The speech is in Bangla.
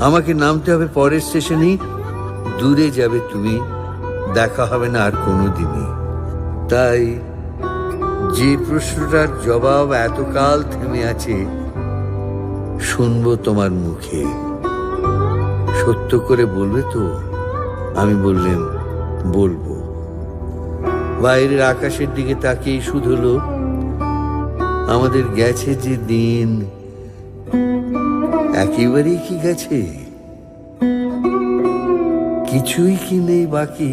আমাকে নামতে হবে পরের স্টেশনেই দূরে যাবে তুমি, দেখা হবে না আর কোনোদিনই। তাই যে প্রশ্নটার জবাব এতকাল থেমে আছে, শুনব তোমার মুখে। সত্য করে বলবে তো, আমি বললেন, বলব। বাইরের আকাশের দিকে তাকিয়ে শুধু হলো, আমাদের গেছে যে দিন একেবারেই কি গেছে? কিছুই কি নেই বাকি?